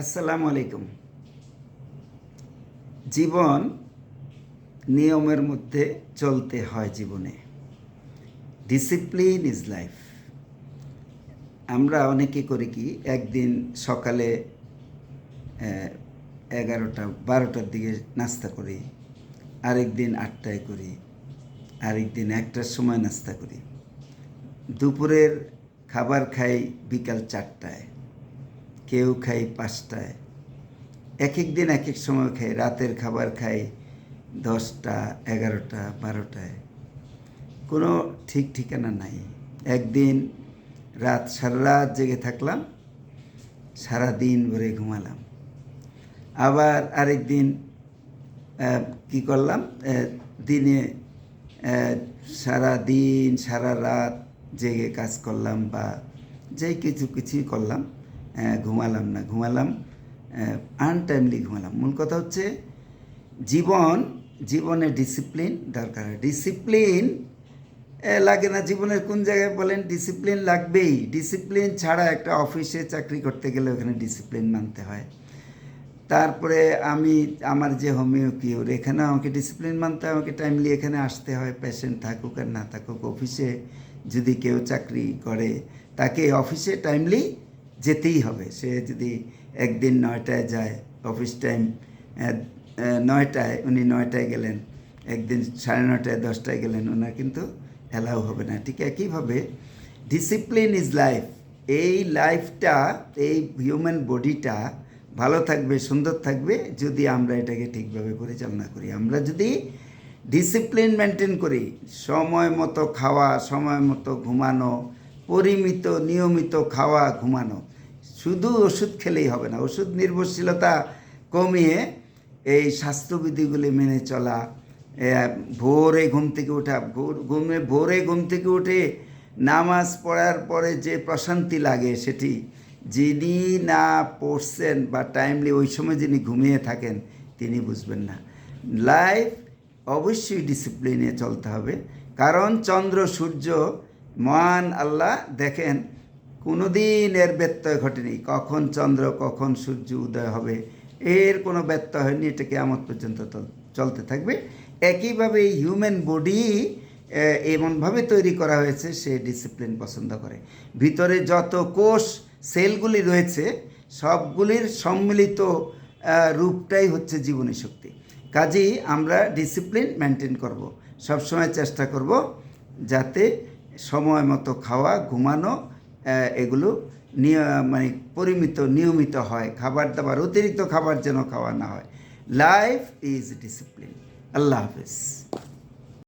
আসসালামু আলাইকুম। জীবন নিয়মের মধ্যে চলতে হয় জীবনে। ডিসিপ্লিন ইজ লাইফ আমরা অনেকে করি কি, একদিন সকালে এগারোটা, বারোটার দিকে নাস্তা করি আরেক দিন আটটায় করি আরেক দিন একটার সময় নাস্তা করি। দুপুরের খাবার খাই বিকাল চারটায়। কেউ খাই পাঁচটায়। এক এক দিন এক এক সময় খাই রাতের খাবার খাই দশটা, এগারোটা, বারোটায়। কোনো ঠিক ঠিকানা নাই। একদিন রাত সারা রাত জেগে থাকলাম, সারা দিন ভরে ঘুমালাম। আবার আরেক দিন কি করলাম? দিনে সারা দিন, সারা রাত জেগে কাজ করলাম বা যে কিছু কিছুই করলাম। ঘুমালাম না, ঘুমালাম আনটাইমলি ঘুমালাম। মূল কথা হচ্ছে জীবন, জীবনে ডিসিপ্লিন দরকার ডিসিপ্লিন লাগে না জীবনের কোন জায়গায় বলেন? ডিসিপ্লিন লাগবেই। ডিসিপ্লিন ছাড়া একটা অফিসে চাকরি করতে গেলে ওখানে ডিসিপ্লিন মানতে হয়। তারপরে আমি, আমার যে হোমিও কিওর এখানে আমাকে ডিসিপ্লিন মানতে হয়, আমাকে টাইমলি এখানে আসতে হয়। পেশেন্ট থাকুক আর না থাকুক অফিসে যদি কেউ চাকরি করে, তাকে অফিসে টাইমলি যেতেই হবে। সে যদি একদিন নয়টায় যায় অফিস টাইম নয়টায়, উনি নয়টায় গেলেন, একদিন সাড়ে নয়টায়, দশটায় গেলেন ওনার কিন্তু অ্যালাউ হবে না। ঠিক একইভাবে ডিসিপ্লিন ইজ লাইফ এই লাইফটা এই হিউম্যান বডিটা ভালো থাকবে, সুন্দর থাকবে যদি আমরা এটাকে ঠিকভাবে পরিচালনা করি। আমরা যদি ডিসিপ্লিন মেনটেন করি, সময় মতো খাওয়া, সময় মতো ঘুমানো পরিমিত, নিয়মিত খাওয়া ঘুমানো। শুধু ওষুধ খেলেই হবে না, ওষুধ নির্ভরশীলতা কমিয়ে এই স্বাস্থ্যবিধিগুলি মেনে চলা ভোরে ঘুম থেকে ওঠা ঘুমে, ভোরে ঘুম থেকে উঠে নামাজ পড়ার পরে যে প্রশান্তি লাগে সেটি যিনি না পড়ছেন বা টাইমলি ওই সময় যিনি ঘুমিয়ে থাকেন, তিনি বুঝবেন না। লাইফ অবশ্যই ডিসিপ্লিনে চলতে হবে। কারণ চন্দ্র সূর্য মহান আল্লাহ দেখেন, কোনোদিন এর ব্যত্যয় ঘটেনি। কখন চন্দ্র, কখন সূর্য উদয় হবে, এর কোনো ব্যত্যয় হয়নি, এটা কেমন পর্যন্ত চল- চলতে থাকবে। একইভাবে হিউম্যান বডি এমনভাবে তৈরি করা হয়েছে, সে ডিসিপ্লিন পছন্দ করে। ভিতরে যত কোষ সেলগুলি রয়েছে, সবগুলির সম্মিলিত রূপটাই হচ্ছে জীবনী শক্তি। কাজেই আমরা ডিসিপ্লিন মেনটেন করব। সবসময় চেষ্টা করব যাতে সময় মতো খাওয়া, ঘুমানো এগুলো মানে পরিমিত, নিয়মিত হয়। খাবার দাবার, অতিরিক্ত খাবার যেন খাওয়া না হয়। লাইফ ইজ ডিসিপ্লিন আল্লাহ হাফিজ।